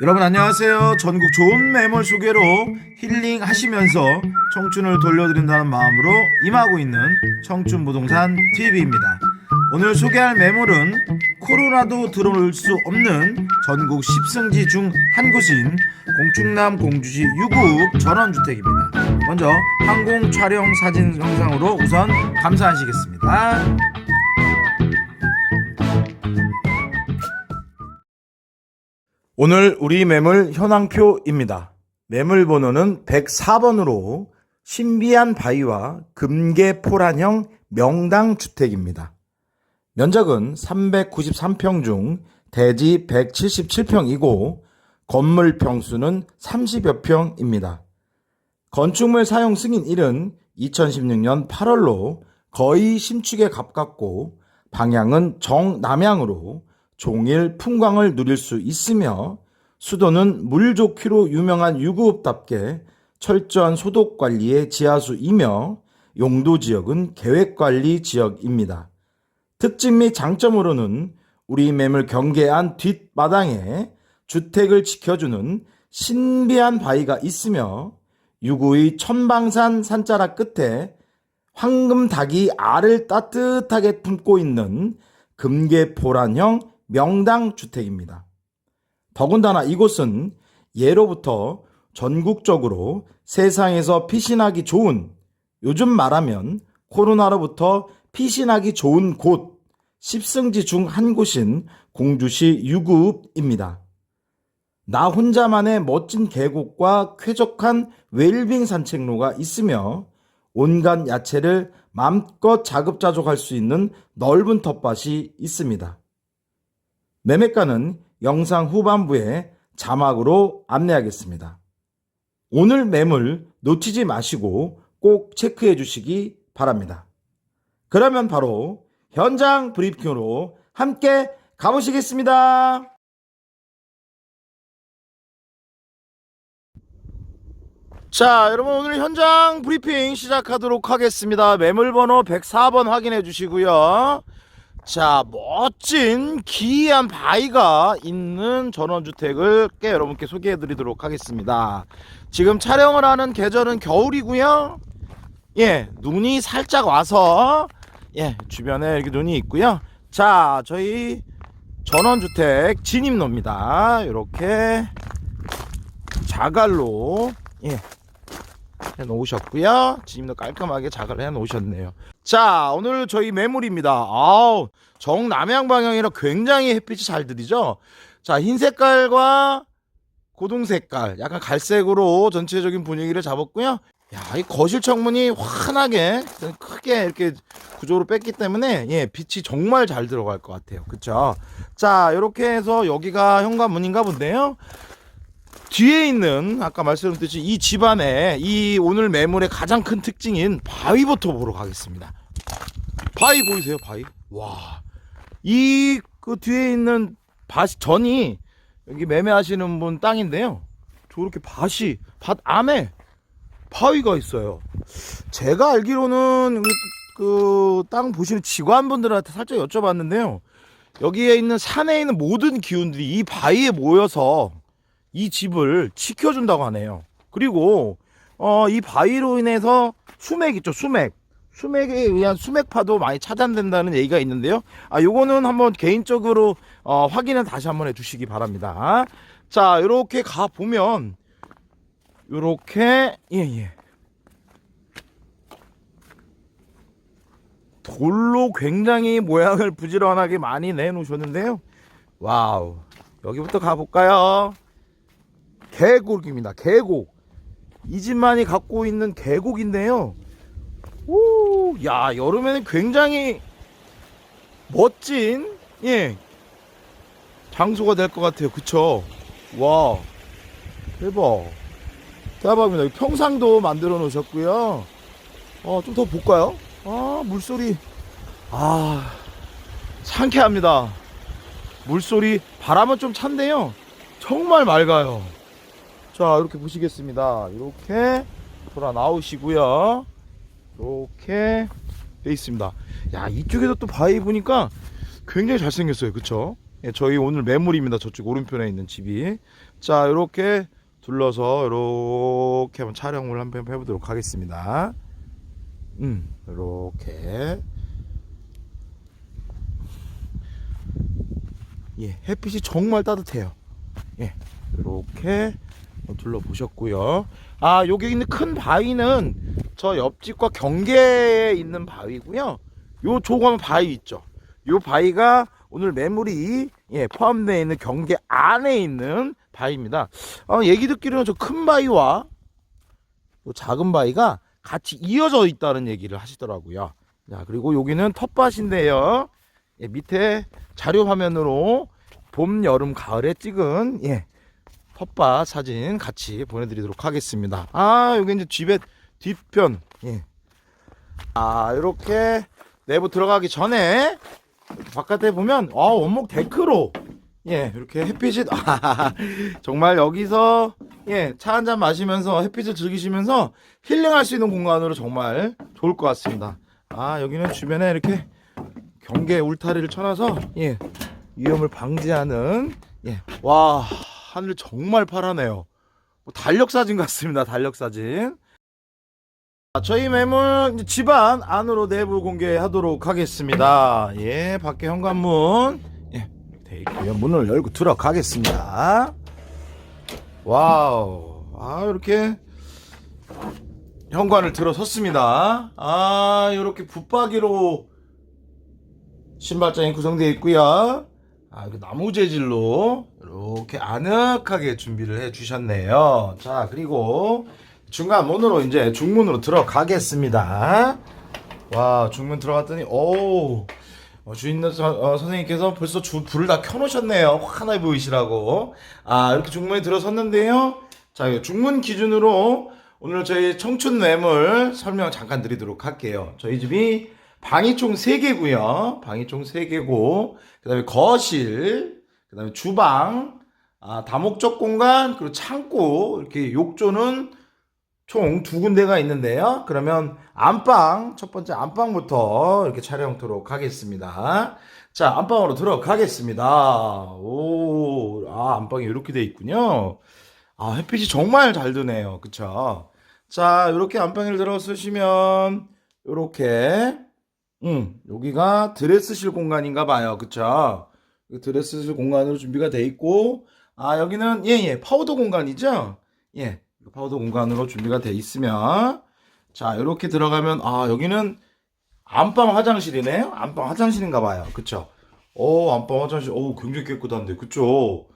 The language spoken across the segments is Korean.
여러분 안녕하세요. 전국 좋은 매물 소개로 힐링 하시면서 청춘을 돌려드린다는 마음으로 임하고 있는 청춘 부동산 TV입니다. 오늘 소개할 매물은 코로나도 들어올 수 없는 전국 10승지 중 한 곳인 공충남 공주시 유급 전원주택입니다. 먼저 항공 촬영 사진 영상으로 우선 감사하시겠습니다. 오늘 우리 매물 현황표입니다. 매물 번호는 104번으로 신비한 바위와 금계포란형 명당 주택입니다. 면적은 393평 중 대지 177평이고 건물 평수는 30여 평입니다. 건축물 사용 승인 1은 2016년 8월로 거의 신축에 가깝고 방향은 정남향으로 종일 풍광을 누릴 수 있으며 수도는 물 좋기로 유명한 유구읍답게 철저한 소독 관리의 지하수이며 용도 지역은 계획 관리 지역입니다. 특징 및 장점으로는 우리 매물 경계한 뒷마당에 주택을 지켜주는 신비한 바위가 있으며 유구의 천방산 산자락 끝에 황금 닭이 알을 따뜻하게 품고 있는 금계포란형 명당 주택입니다. 더군다나 이곳은 예로부터 전국적으로 세상에서 피신하기 좋은 요즘 말하면 코로나로부터 피신하기 좋은 곳 10승지 중 한 곳인 공주시 유구읍입니다. 나 혼자만의 멋진 계곡과 쾌적한 웰빙 산책로가 있으며 온갖 야채를 마음껏 자급자족할 수 있는 넓은 텃밭이 있습니다. 매매가는 영상 후반부에 자막으로 안내하겠습니다. 오늘 매물 놓치지 마시고 꼭 체크해 주시기 바랍니다. 그러면 바로 현장 브리핑으로 함께 가보시겠습니다. 자, 여러분 오늘 현장 브리핑 시작하도록 하겠습니다. 매물 번호 104번 확인해 주시고요. 자, 멋진 기이한 바위가 있는 전원주택을 께 여러분께 소개해 드리도록 하겠습니다. 지금 촬영을 하는 계절은 겨울이고요. 예, 눈이 살짝 와서 예, 주변에 이렇게 눈이 있고요. 자, 저희 전원주택 진입로입니다. 이렇게 자갈로 예, 해 놓으셨고요. 진입도 깔끔하게 자갈 해 놓으셨네요. 자, 오늘 저희 매물입니다. 아우, 정남향 방향이라 굉장히 햇빛이 잘 들이죠. 자, 흰 색깔과 고동 색깔, 약간 갈색으로 전체적인 분위기를 잡았고요. 야, 이 거실 창문이 환하게 크게 이렇게 구조로 뺐기 때문에 예, 빛이 정말 잘 들어갈 것 같아요. 그쵸? 자, 이렇게 해서 여기가 현관문인가 본데요. 뒤에 있는 아까 말씀드렸듯이 이 집안에 이 오늘 매물의 가장 큰 특징인 바위부터 보러 가겠습니다. 바위 보이세요? 바위? 와. 이 그 뒤에 있는 밭 전이 여기 매매하시는 분 땅인데요. 저렇게 밭이 밭 안에 바위가 있어요. 제가 알기로는 그 땅 보시는 직원분들한테 살짝 여쭤봤는데요. 여기에 있는 산에 있는 모든 기운들이 이 바위에 모여서 이 집을 지켜준다고 하네요. 그리고 어, 이 바위로 인해서 수맥 있죠, 수맥. 수맥에 의한 수맥파도 많이 차단된다는 얘기가 있는데요. 아, 요거는 한번 개인적으로 어, 확인을 다시 한번 해주시기 바랍니다. 자, 요렇게 가 보면 요렇게 예 예. 돌로 굉장히 모양을 부지런하게 많이 내놓으셨는데요. 와우. 여기부터 가볼까요? 계곡입니다. 계곡. 이 집만이 갖고 있는 계곡인데요. 오, 야, 여름에는 굉장히 멋진, 예, 장소가 될 것 같아요. 그쵸? 와, 대박. 대박입니다. 평상도 만들어 놓으셨고요. 어, 좀 더 볼까요? 아, 물소리. 아, 상쾌합니다. 물소리, 바람은 좀 찬데요. 정말 맑아요. 자, 이렇게 보시겠습니다. 이렇게 돌아 나오시고요. 이렇게 돼 있습니다. 야, 이쪽에도 또 바위 보니까 굉장히 잘생겼어요. 그쵸? 예, 저희 오늘 매물입니다. 저쪽 오른편에 있는 집이. 자, 이렇게 둘러서 이렇게 한번 촬영을 한번 해보도록 하겠습니다. 음, 이렇게. 예, 햇빛이 정말 따뜻해요. 예, 이렇게 둘러보셨고요. 아, 여기 있는 큰 바위는 저 옆집과 경계에 있는 바위고요. 요 조그만 바위 있죠. 요 바위가 오늘 매물이 예, 포함되어 있는 경계 안에 있는 바위입니다. 어, 얘기 듣기로는 저 큰 바위와 요 작은 바위가 같이 이어져 있다는 얘기를 하시더라고요. 자, 그리고 여기는 텃밭인데요. 예, 밑에 자료 화면으로 봄, 여름, 가을에 찍은 예, 텃밭 사진 같이 보내드리도록 하겠습니다. 아, 여기 이제 집의 뒤편. 예. 아, 이렇게 내부 들어가기 전에 바깥에 보면 아, 원목 데크로 예, 이렇게 햇빛이 아, 정말 여기서 예, 차 한 잔 마시면서 햇빛을 즐기시면서 힐링할 수 있는 공간으로 정말 좋을 것 같습니다. 아, 여기는 주변에 이렇게 경계 울타리를 쳐놔서 예, 위험을 방지하는 예, 와 하늘 정말 파랗네요. 뭐 달력 사진 같습니다. 달력 사진. 자, 저희 매물 집안 안으로 내부 공개하도록 하겠습니다. 예, 밖에 현관문 예, 돼 있고요. 문을 열고 들어가겠습니다. 와우, 아 이렇게 현관을 들어섰습니다. 아 이렇게 붙박이로 신발장이 구성되어 있고요. 아, 나무 재질로 이렇게 아늑하게 준비를 해 주셨네요. 자, 그리고 중간 문으로 이제 중문으로 들어가겠습니다. 와, 중문 들어갔더니 오. 어, 주인 서, 어, 선생님께서 벌써 주, 불을 다 켜놓으셨네요. 환해 보이시라고. 아, 이렇게 중문에 들어섰는데요. 자, 이 중문 기준으로 오늘 저희 청춘 매물 설명 잠깐 드리도록 할게요. 저희 집이 방이 총 3개고요. 방이 총 3개고 그다음에 거실, 그 다음에 주방, 아, 다목적 공간, 그리고 창고 이렇게 욕조는 총 두 군데가 있는데요. 그러면 안방 첫 번째 안방부터 이렇게 촬영토록 하겠습니다. 자, 안방으로 들어가겠습니다. 오, 아, 안방이 이렇게 돼 있군요. 아, 햇빛이 정말 잘 드네요. 그쵸? 자, 이렇게 안방을 들어서시면 이렇게 음, 여기가 드레스실 공간인가 봐요. 그쵸? 이 드레스실 공간으로 준비가 돼 있고, 아, 여기는, 예, 예, 파우더 공간이죠? 예, 파우더 공간으로 준비가 돼 있으면, 자, 이렇게 들어가면, 아, 여기는 안방 화장실이네요? 안방 화장실인가 봐요. 그쵸? 오, 안방 화장실, 오, 굉장히 깨끗한데, 그쵸?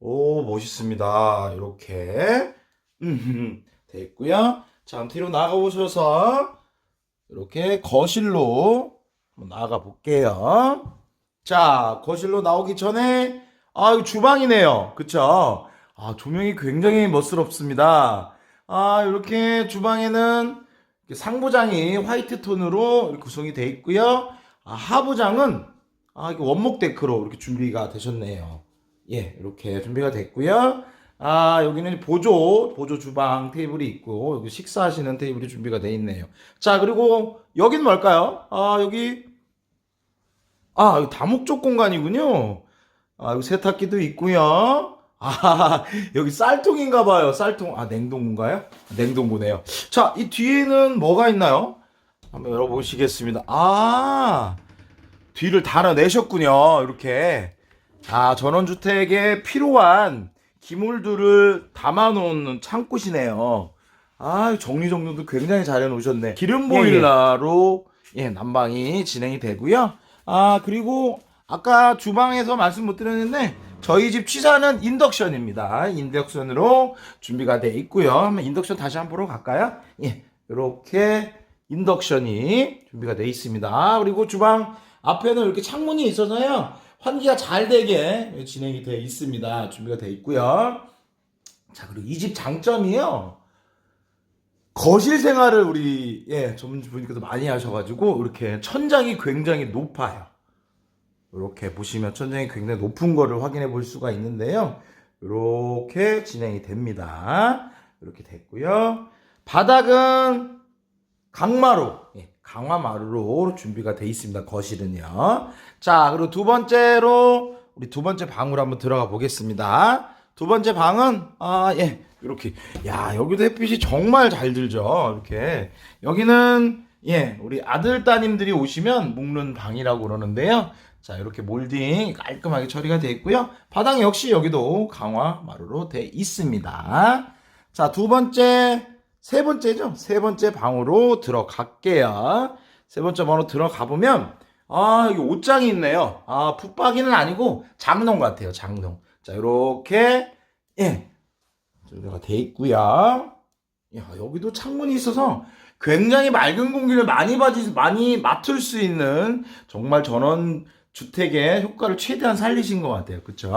오, 멋있습니다. 이렇게, 음, 돼 있고요. 자, 뒤로 나가 보셔서, 이렇게 거실로 나가 볼게요. 자, 거실로 나오기 전에 아, 주방이네요. 그쵸? 아, 조명이 굉장히 멋스럽습니다. 아, 이렇게 주방에는 상부장이 화이트 톤으로 구성이 되어 있고요. 아, 하부장은 아, 이게 원목 데크로 이렇게 준비가 되셨네요. 예, 이렇게 준비가 됐고요. 아, 여기는 보조, 보조 주방 테이블이 있고, 여기 식사하시는 테이블이 준비가 돼 있네요. 자, 그리고 여긴 뭘까요? 아, 여기, 아, 다목적 공간이군요. 아, 세탁기도 있고요. 아, 여기 쌀통인가 봐요. 쌀통. 아, 냉동고인가요? 냉동고네요. 자, 이 뒤에는 뭐가 있나요? 한번 열어보시겠습니다. 아, 뒤를 달아내셨군요. 이렇게. 아, 전원주택에 필요한 기물들을 담아놓는 창고시네요. 아, 정리정돈도 굉장히 잘 해놓으셨네. 기름 보일러로 예, 난방이 진행이 되고요. 아, 그리고 아까 주방에서 말씀 못 드렸는데 저희 집 취사는 인덕션입니다. 인덕션으로 준비가 돼 있고요. 한번 인덕션 다시 한번 보러 갈까요? 예, 이렇게 인덕션이 준비가 돼 있습니다. 그리고 주방 앞에는 이렇게 창문이 있어서요. 환기가 잘 되게 진행이 되어 있습니다. 준비가 되어 있고요. 자, 그리고 이 집 장점이요. 거실 생활을 우리 예, 전문주부님께서 많이 하셔가지고 이렇게 천장이 굉장히 높아요. 이렇게 보시면 천장이 굉장히 높은 거를 확인해 볼 수가 있는데요. 이렇게 진행이 됩니다. 이렇게 됐고요. 바닥은 강마루, 예, 강화마루로 준비가 돼 있습니다. 거실은요. 자, 그리고 두 번째로 우리 두 번째 방으로 한번 들어가 보겠습니다. 두 번째 방은 아 예. 이렇게 야, 여기도 햇빛이 정말 잘 들죠. 이렇게. 여기는 예, 우리 아들 따님들이 오시면 묵는 방이라고 그러는데요. 자, 이렇게 몰딩 깔끔하게 처리가 되어 있고요. 바닥 역시 여기도 강화 마루로 되어 있습니다. 자, 두 번째, 세 번째죠? 세 번째 방으로 들어갈게요. 세 번째 방으로 들어가 보면, 아, 여기 옷장이 있네요. 아, 붙박이는 아니고 장롱 같아요, 장롱. 자, 요렇게, 예. 저기가 돼 있고요. 야, 여기도 창문이 있어서 굉장히 맑은 공기를 많이 받이, 많이 맡을 수 있는 정말 전원 주택의 효과를 최대한 살리신 것 같아요. 그쵸?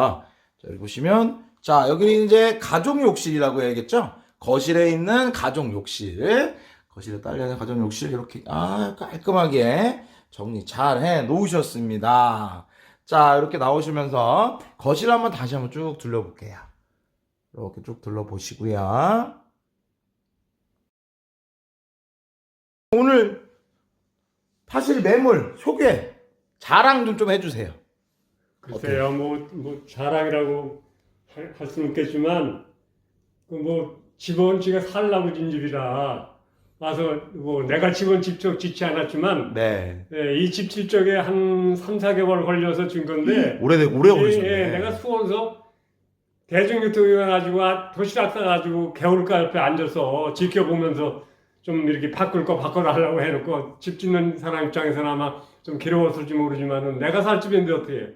자, 여기 보시면, 자, 여기는 이제 가족 욕실이라고 해야겠죠? 거실에 있는 가족 욕실. 거실에 딸려있는 가족 욕실 이렇게, 아, 깔끔하게 정리 잘 해 놓으셨습니다. 자, 이렇게 나오시면서 거실 한번 다시 한번 쭉 둘러볼게요. 이렇게 쭉 둘러보시고요. 오늘 파실 매물 소개 자랑 좀 좀 해주세요. 글쎄요, 뭐, 뭐 자랑이라고 할, 할 수는 없겠지만, 그 뭐 집은 지가 살라고 진 집이라 와서 뭐 내가 집은 직접 짓지 않았지만, 네. 예, 이집 질적에 한 3, 4개월 걸려서 진 건데, 오래 오래 예, 걸리셨네. 예, 내가 수원서 대중교통에 가지고 도시락 싸가지고 개울가 옆에 앉아서 지켜보면서 좀 이렇게 바꿀 거 바꿔라 하려고 해놓고 집 짓는 사람 입장에서는 아마 좀 괴로웠을지 모르지만은 내가 살 집인데 어떻게 해.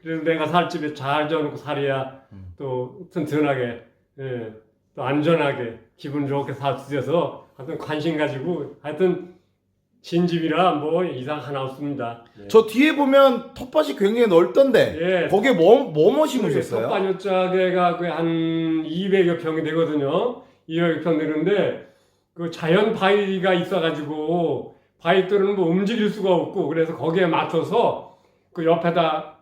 그래서 내가 살 집에 잘 살아야 음. 또 튼튼하게 예, 또 안전하게 기분 좋게 살 수 있어서 하여튼 관심 가지고 하여튼 진집이라 뭐 이상 하나 없습니다. 예. 저 뒤에 보면 텃밭이 굉장히 넓던데 예, 거기에 뭐, 뭐뭐 심으셨어요? 텃밭요짝에가 한 200여 평이 되거든요. 200여 평 되는데 그 자연 바위가 있어가지고 바위들은 뭐 움직일 수가 없고 그래서 거기에 맞춰서 그 옆에다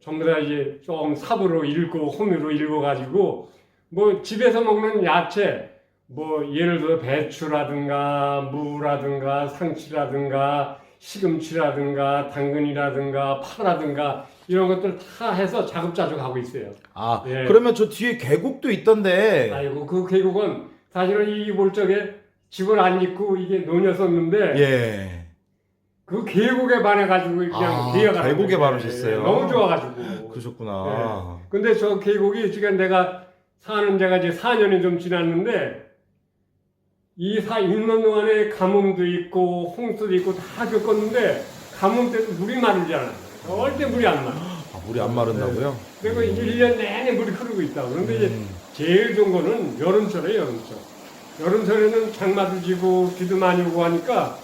전부 다 이제 좀 삽으로 일고 호미로 일궈가지고 뭐 집에서 먹는 야채 뭐 예를 들어 배추라든가 무라든가 상치라든가 시금치라든가 당근이라든가 파라든가 이런 것들 다 해서 자급자족 하고 있어요. 아 예. 그러면 저 뒤에 계곡도 있던데 아이고 그 계곡은 사실은 이 몰적에 집을 안 짓고 이게 논이었었는데 예. 그 계곡에 반해 가지고 그냥 아, 뛰어가는 계곡에. 반하셨어요? 예, 너무 좋아가지고. 그러셨구나. 근데 저 계곡이 지금 내가 사는 데가 이제 4년이 좀 지났는데 이 사, 6년 동안에 가뭄도 있고 홍수도 있고 다 겪었는데 가뭄 때도 물이 마르지 않아요. 절대 물이 안 마르. 아, 물이 안 마른다고요? 그리고 1년 내내 물이 흐르고 있다고. 그런데 이제 음. 제일 좋은 거는 여름철에 여름철. 여름철에는 장마도 지고 비도 많이 오고 하니까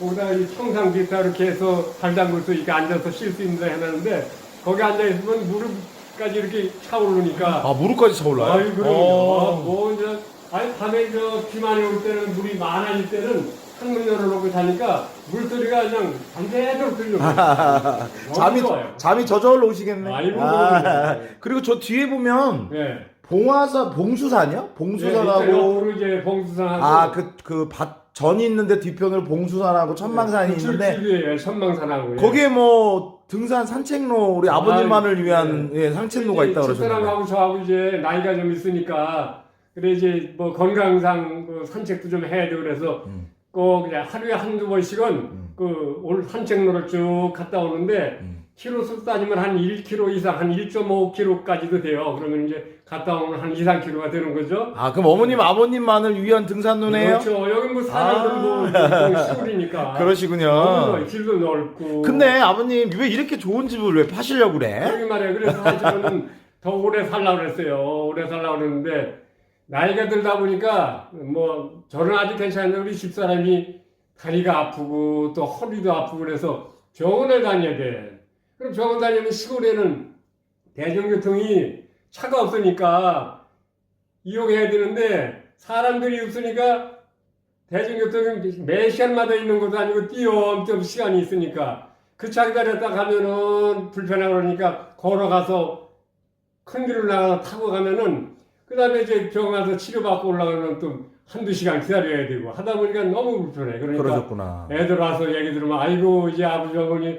거기다 이 청상 기타 이렇게 해서 발 담글 수 있게 앉아서 쉴 수 있는 데 해놨는데 거기 앉아 있으면 무릎까지 이렇게 차오르니까 아 무릎까지 차올라요? 아이 그럼요. 어. 뭐 이제 아니 밤에 저비 많이 올 때는 물이 많아질 때는 창문 열어놓고 자니까 물소리가 그냥 밤새도록 들려. 잠이 좋아요. 잠이 저절로 오시겠네. 아이고, 아, 그럼요. 그리고 저 뒤에 보면 네. 봉화사 봉수산이요? 네, 봉수산하고 옆으로 이제 봉수산하고 아그그 전이 있는데 뒤편으로 봉수산하고 천망산이 네, 있는데 칠길이에요. 천망산하고. 예. 거기에 뭐 등산 산책로 우리 아버님만을 아이, 위한 예, 산책로가 있다 그러셨는데 집사람하고 저하고 이제 나이가 좀 있으니까 그래 이제 뭐 건강상 그 산책도 좀 해야 되고 그래서 음. 꼭 그냥 하루에 한두 번씩은 그올 산책로를 쭉 갔다 오는데 음. 키로수 따지면 한 1km 이상 한 1.5km까지도 돼요. 그러면 이제 갔다 오면 한 2, 3km가 되는 거죠. 아 그럼 어머님 아버님만을 위한 등산로네요? 그렇죠. 여기 뭐 아. 사람들 뭐 시골이니까. 그러시군요. 길도 넓고. 근데 아버님 왜 이렇게 좋은 집을 왜 파시려고 그래? 그러게 말이에요. 그래서 사실은 더 오래 살라고 그랬어요. 오래 살라고 그랬는데 나이가 들다 보니까 뭐 저는 아직 괜찮은데 우리 집사람이 다리가 아프고 또 허리도 아프고 그래서 병원을 다녀야 돼. 그럼 병원 다니면 시골에는 대중교통이 차가 없으니까 이용해야 되는데 사람들이 없으니까 대중교통이 매 시간마다 있는 것도 아니고 띄엄띄엄 시간이 있으니까 그 차 기다렸다 가면은 불편하고 그러니까 걸어가서 큰 길을 나가서 타고 가면은 그 다음에 이제 병원 가서 치료받고 올라가면 또 한두 시간 기다려야 되고 하다 보니까 너무 불편해. 그러니까 그러셨구나. 애들 와서 얘기 들으면 아이고 이제 아버지 어머니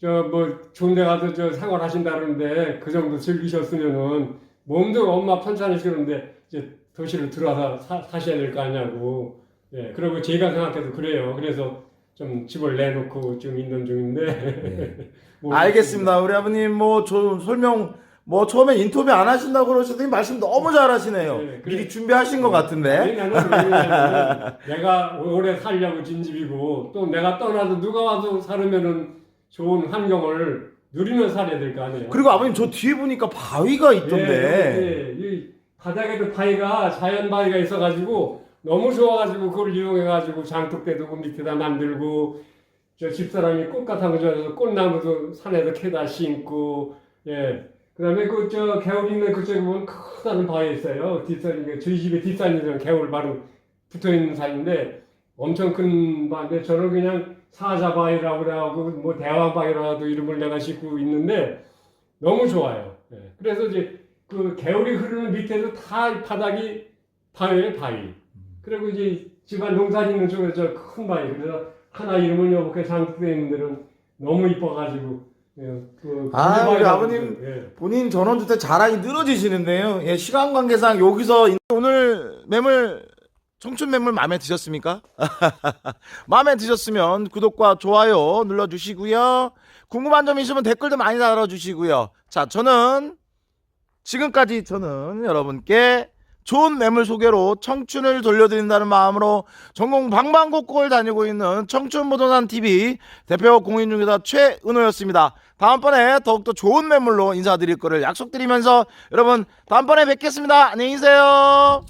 저 뭐 좋은 데 가서 저 생활하신다는데 그 정도 즐기셨으면은 몸도 엄마 편찮으시는데 이제 도시로 들어와서 사, 사셔야 될 거 아니냐고 예 그리고 제가 생각해도 그래요 그래서 좀 집을 내놓고 좀 있는 중인데 뭐 알겠습니다. 우리 아버님 뭐 좀 설명 뭐 처음에 인터뷰 안 하신다고 그러셨더니 말씀 너무 잘하시네요. 네, 그래. 미리 준비하신 것 같은데. 왜냐면 내가 오래 살려고 진 집이고 또 내가 떠나도 누가 와서 살으면은 좋은 환경을 누리며 살아야 될 거 아니에요. 그리고 아버님 저 뒤에 보니까 바위가 있던데. 예, 예, 이 바닥에도 바위가 자연 바위가 있어가지고 너무 좋아가지고 그걸 이용해가지고 장독대도 그 밑에다 만들고 저 집사람이 꽃 같은 거 좋아해서 꽃나무도 산에서 캐다 심고 예. 그다음에 그 저 개울 있는 그쪽에 보면 크다는 바위 있어요. 뒷산이 그 저희 집에 뒷산이랑 개울 바로 붙어 있는 산인데 엄청 큰 바인데 저는 그냥 사자바위라고 그래갖고 뭐 대왕바위라도 이름을 내가 싣고 있는데 너무 좋아요. 예. 그래서 이제 그 개울이 흐르는 밑에도 다 바닥이 바위에 바위. 그리고 이제 집안 농사 짓는 쪽에 저큰 바위. 그래서 하나 이름은 여복해 장독돼 있는 데는 너무 이뻐가지고 예, 그 아, 우리 아버님. 그러죠. 예. 본인 전원주택 자랑이 늘어지시는데요. 예, 시간 관계상 여기서 인- 오늘 매물 청춘 매물 마음에 드셨습니까? 마음에 드셨으면 구독과 좋아요 눌러주시고요. 궁금한 점 있으면 댓글도 많이 달아주시고요. 자, 저는 지금까지 저는 여러분께 좋은 매물 소개로 청춘을 돌려드린다는 마음으로 전국 방방곡곡을 다니고 있는 청춘부동산 TV 대표 공인중개사 최은호였습니다. 다음번에 더욱더 좋은 매물로 인사드릴 거를 약속드리면서 여러분 다음번에 뵙겠습니다. 안녕히 계세요.